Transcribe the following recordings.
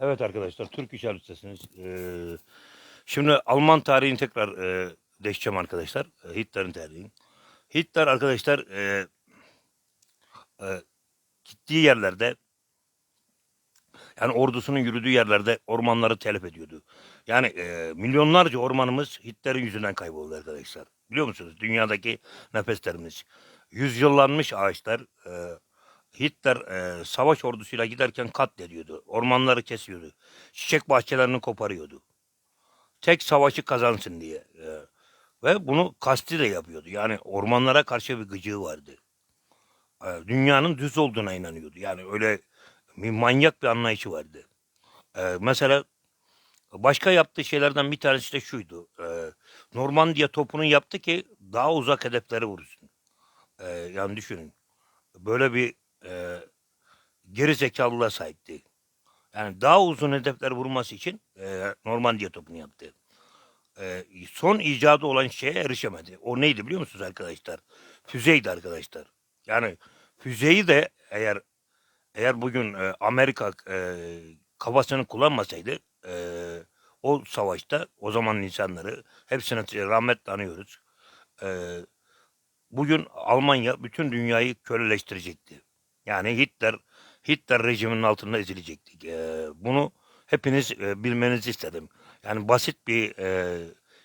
Evet arkadaşlar Türk İş Listesi'niz. Ee, şimdi Alman tarihini tekrar e, değişeceğim arkadaşlar. E, Hitler'in tarihini. Hitler arkadaşlar e, e, gittiği yerlerde yani ordusunun yürüdüğü yerlerde ormanları telef ediyordu. Yani e, milyonlarca ormanımız Hitler'in yüzünden kayboldu arkadaşlar. Biliyor musunuz? Dünyadaki nefeslerimiz. Yüzyıllanmış ağaçlar e, Hitler e, savaş ordusuyla giderken katlediyordu. Ormanları kesiyordu. Çiçek bahçelerini koparıyordu. Tek savaşı kazansın diye. E, ve bunu kasti de yapıyordu. Yani ormanlara karşı bir gıcığı vardı. E, dünyanın düz olduğuna inanıyordu. Yani öyle bir manyak bir anlayışı vardı. E, mesela başka yaptığı şeylerden bir tanesi de şuydu. E, Normandiya topunu yaptı ki daha uzak hedefleri vursun. E, yani düşünün. Böyle bir e, geri zekalılığa sahipti. Yani daha uzun hedefler vurması için e, Normandiya topunu yaptı. E, son icadı olan şeye erişemedi. O neydi biliyor musunuz arkadaşlar? Füzeydi arkadaşlar. Yani füzeyi de eğer eğer bugün e, Amerika e, kafasını kullanmasaydı e, o savaşta o zaman insanları hepsine rahmetle anıyoruz. E, bugün Almanya bütün dünyayı köleleştirecekti. Yani Hitler Hitler rejiminin altında ezilecektik. Ee, bunu hepiniz e, bilmenizi istedim. Yani basit bir e,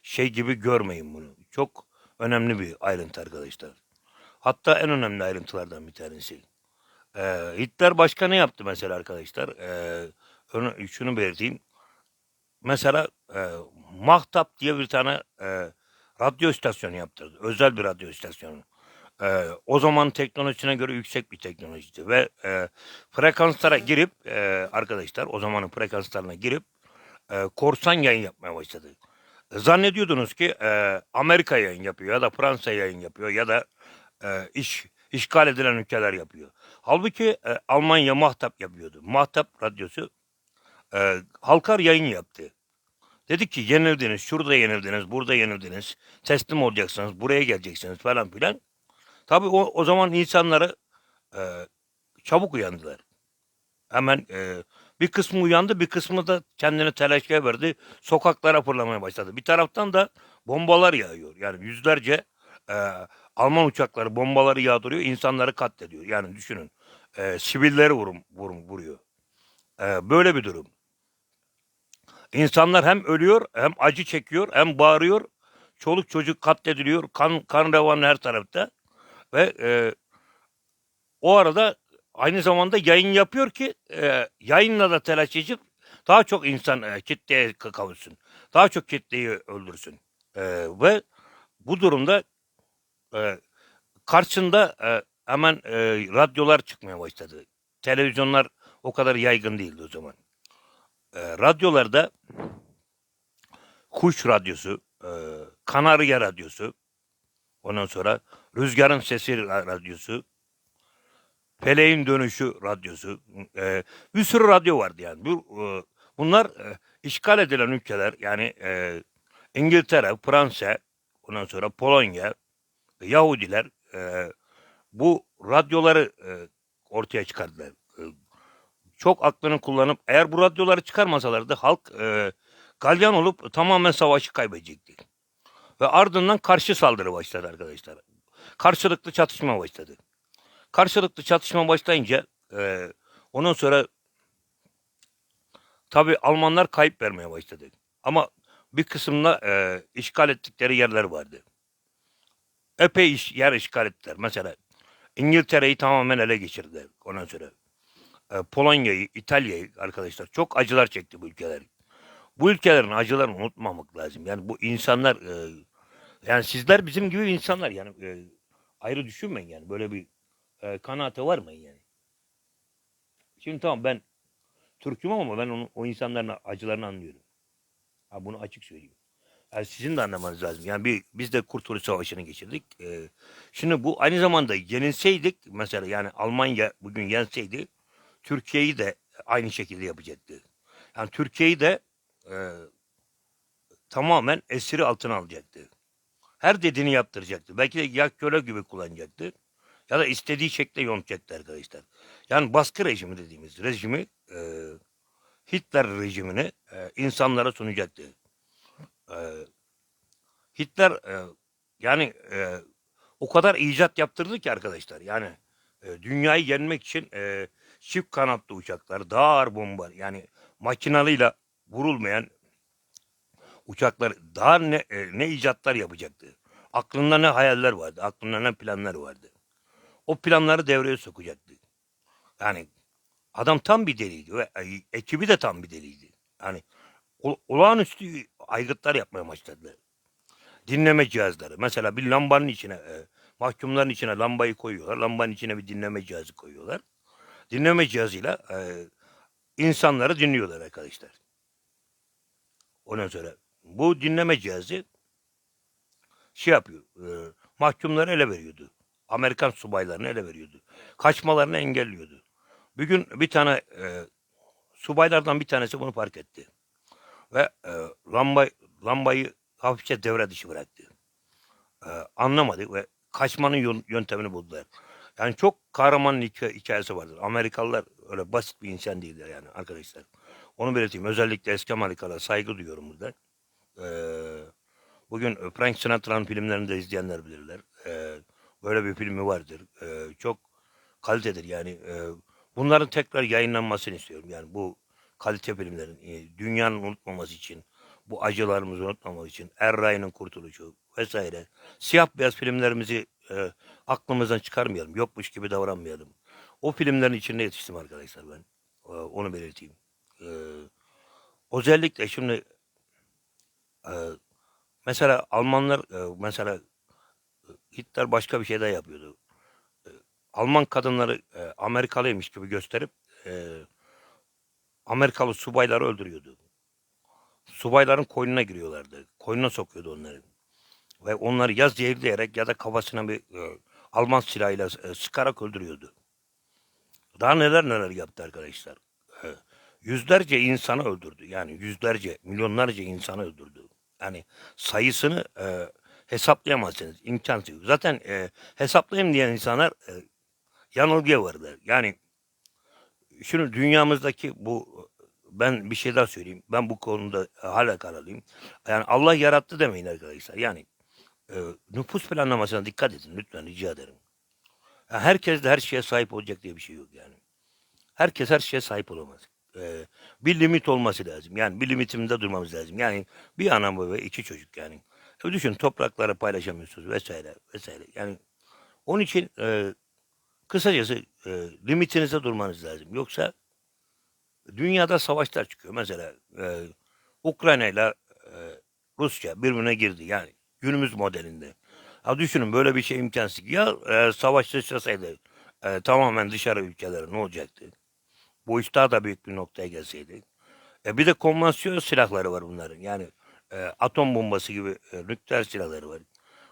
şey gibi görmeyin bunu. Çok önemli bir ayrıntı arkadaşlar. Hatta en önemli ayrıntılardan bir tanesi. Ee, Hitler başka ne yaptı mesela arkadaşlar? Onu- şunu belirteyim. Mesela e, Mahtap diye bir tane e, radyo istasyonu yaptırdı. Özel bir radyo istasyonu. Ee, o zaman teknolojisine göre yüksek bir teknolojiydi ve e, frekanslara girip e, arkadaşlar o zamanın frekanslarına girip e, korsan yayın yapmaya başladı. Zannediyordunuz ki e, Amerika yayın yapıyor ya da Fransa yayın yapıyor ya da e, iş işgal edilen ülkeler yapıyor. Halbuki e, Almanya Mahtap yapıyordu. Mahtap radyosu e, halkar yayın yaptı. Dedi ki yenildiniz, şurada yenildiniz, burada yenildiniz, teslim olacaksınız, buraya geleceksiniz falan filan. Tabii o, o zaman insanları e, çabuk uyandılar. Hemen e, bir kısmı uyandı, bir kısmı da kendini telaşa verdi. Sokaklara fırlamaya başladı. Bir taraftan da bombalar yağıyor. Yani yüzlerce e, Alman uçakları bombaları yağdırıyor, insanları katlediyor. Yani düşünün, e, sivilleri vurum, vurum, vuruyor. E, böyle bir durum. İnsanlar hem ölüyor, hem acı çekiyor, hem bağırıyor. Çoluk çocuk katlediliyor. Kan, kan revanı her tarafta. Ve e, o arada aynı zamanda yayın yapıyor ki e, yayınla da telaş edip daha çok insan e, kitleye ka- kavuşsun. Daha çok kitleyi öldürsün. E, ve bu durumda e, karşısında e, hemen e, radyolar çıkmaya başladı. Televizyonlar o kadar yaygın değildi o zaman. E, radyolarda Kuş Radyosu, e, Kanarya Radyosu, ondan sonra Rüzgarın Sesi Ra- Radyosu, Feleğin Dönüşü Radyosu, e, bir sürü radyo vardı yani. Bu, e, bunlar e, işgal edilen ülkeler yani e, İngiltere, Fransa, ondan sonra Polonya, Yahudiler e, bu radyoları e, ortaya çıkardılar. E, çok aklını kullanıp eğer bu radyoları çıkarmasalardı halk e, galyan olup tamamen savaşı kaybedecekti. Ve ardından karşı saldırı başladı arkadaşlar. Karşılıklı çatışma başladı. Karşılıklı çatışma başlayınca e, ondan sonra tabi Almanlar kayıp vermeye başladı. Ama bir kısımda e, işgal ettikleri yerler vardı. Epey iş, yer işgal ettiler. Mesela İngiltere'yi tamamen ele geçirdiler ondan sonra. E, Polonya'yı, İtalya'yı arkadaşlar çok acılar çekti bu ülkeler. Bu ülkelerin acılarını unutmamak lazım. Yani bu insanlar e, yani sizler bizim gibi insanlar yani e, ayrı düşünmeyin yani böyle bir e, kanaate varmayın yani. Şimdi tamam ben Türk'üm ama ben onu, o insanların acılarını anlıyorum. Ha, bunu açık söyleyeyim. Yani sizin de anlamanız lazım. Yani bir, biz de Kurtuluş Savaşı'nı geçirdik. E, şimdi bu aynı zamanda yenilseydik mesela yani Almanya bugün yenseydi Türkiye'yi de aynı şekilde yapacaktı. Yani Türkiye'yi de e, tamamen esiri altına alacaktı. Her dediğini yaptıracaktı. Belki de ya köle gibi kullanacaktı ya da istediği şekilde yontacaktı arkadaşlar. Yani baskı rejimi dediğimiz rejimi e, Hitler rejimini e, insanlara sunacaktı. E, Hitler e, yani e, o kadar icat yaptırdı ki arkadaşlar. Yani e, dünyayı yenmek için e, çift kanatlı uçaklar, daha ağır bomba yani makinalıyla vurulmayan uçaklar daha ne, e, ne icatlar yapacaktı. Aklında ne hayaller vardı, aklında ne planlar vardı. O planları devreye sokacaktı. Yani adam tam bir deliydi ve ekibi de tam bir deliydi. Yani ol- olağanüstü aygıtlar yapmaya başladılar. Dinleme cihazları. Mesela bir lambanın içine, e, mahkumların içine lambayı koyuyorlar. Lambanın içine bir dinleme cihazı koyuyorlar. Dinleme cihazıyla e, insanları dinliyorlar arkadaşlar. Ondan sonra bu dinleme cihazı şey yapıyor. E, mahkumları ele veriyordu. Amerikan subaylarını ele veriyordu. Kaçmalarını engelliyordu. Bir gün bir tane e, subaylardan bir tanesi bunu fark etti. Ve e, lamba, lambayı hafifçe devre dışı bıraktı. E, anlamadı ve kaçmanın yöntemini buldular. Yani çok kahraman hikaye, hikayesi vardır. Amerikalılar öyle basit bir insan değiller yani arkadaşlar. Onu belirteyim. Özellikle eski Amerikalılara saygı duyuyorum burada. Ee, bugün Frank Sinatra'nın filmlerini de izleyenler bilirler. Ee, böyle bir filmi vardır. Ee, çok kalitedir yani. Ee, bunların tekrar yayınlanmasını istiyorum. Yani bu kalite filmlerin e, dünyanın unutmaması için, bu acılarımızı unutmamak için, Er Ryan'ın kurtuluşu vesaire. Siyah beyaz filmlerimizi e, aklımızdan çıkarmayalım. Yokmuş gibi davranmayalım. O filmlerin içinde yetiştim arkadaşlar ben. Ee, onu belirteyim. Ee, özellikle şimdi e, mesela Almanlar e, mesela Hitler başka bir şey daha yapıyordu. E, Alman kadınları e, Amerikalıymış gibi gösterip e, Amerikalı subayları öldürüyordu. Subayların koynuna giriyorlardı. Koynuna sokuyordu onları. Ve onları ya zehirleyerek ya da kafasına bir e, Alman silahıyla e, sıkarak öldürüyordu. Daha neler neler yaptı arkadaşlar. E, yüzlerce insanı öldürdü. Yani yüzlerce, milyonlarca insanı öldürdü. Yani sayısını e, hesaplayamazsınız. İmkansız. yok. Zaten e, hesaplayayım diyen insanlar e, yanılgıya varlar. Yani şunu dünyamızdaki bu ben bir şey daha söyleyeyim. Ben bu konuda hala kararlıyım. Yani Allah yarattı demeyin arkadaşlar. Yani e, nüfus planlamasına dikkat edin lütfen rica ederim. Ya herkes de her şeye sahip olacak diye bir şey yok yani. Herkes her şeye sahip olamaz. E, bir limit olması lazım. Yani bir limitimizde durmamız lazım. Yani bir ana ve iki çocuk yani. E, düşün toprakları paylaşamıyorsunuz vesaire vesaire. Yani onun için e, kısacası e, limitinize durmanız lazım. Yoksa dünyada savaşlar çıkıyor. Mesela e, Ukrayna ile e, Rusya birbirine girdi. Yani günümüz modelinde. Ha düşünün böyle bir şey imkansız. Ya e, savaş sıçrasaydı e, tamamen dışarı ülkelere ne olacaktı? Bu iş daha da büyük bir noktaya gelseydi. E, bir de konvansiyonel silahları var bunların. Yani e, atom bombası gibi e, nükleer silahları var.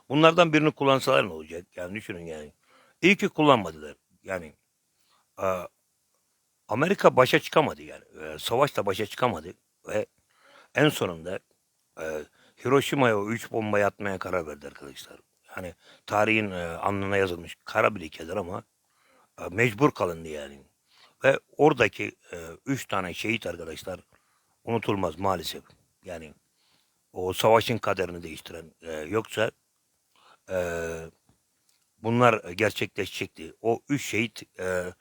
Bunlardan birini kullansalar ne olacak? Yani düşünün yani. İyi ki kullanmadılar. Yani e, Amerika başa çıkamadı yani. E, savaşla başa çıkamadı ve en sonunda e, Hiroşima'ya o üç bombayı atmaya karar verdi arkadaşlar. Yani tarihin e, alnına yazılmış kara bir lekedir ama e, mecbur kalındı yani. Ve oradaki e, üç tane şehit arkadaşlar unutulmaz maalesef. Yani o savaşın kaderini değiştiren. E, yoksa e, bunlar gerçekleşecekti. O üç şehit e,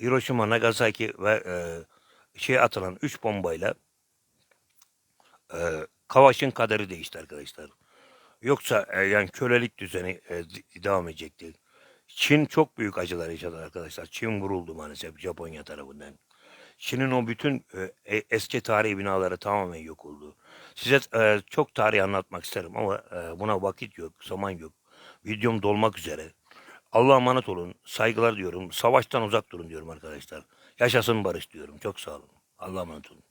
Hiroşima, Nagasaki ve e, şey atılan üç bombayla e, Savaşın kaderi değişti arkadaşlar. Yoksa e, yani kölelik düzeni e, devam edecekti. Çin çok büyük acılar yaşadı arkadaşlar. Çin vuruldu maalesef Japonya tarafından. Çin'in o bütün e, e, eski tarihi binaları tamamen yok oldu. Size e, çok tarih anlatmak isterim ama e, buna vakit yok, zaman yok. Videom dolmak üzere. Allah'a emanet olun. Saygılar diyorum. Savaştan uzak durun diyorum arkadaşlar. Yaşasın barış diyorum. Çok sağ olun. Allah'a emanet olun.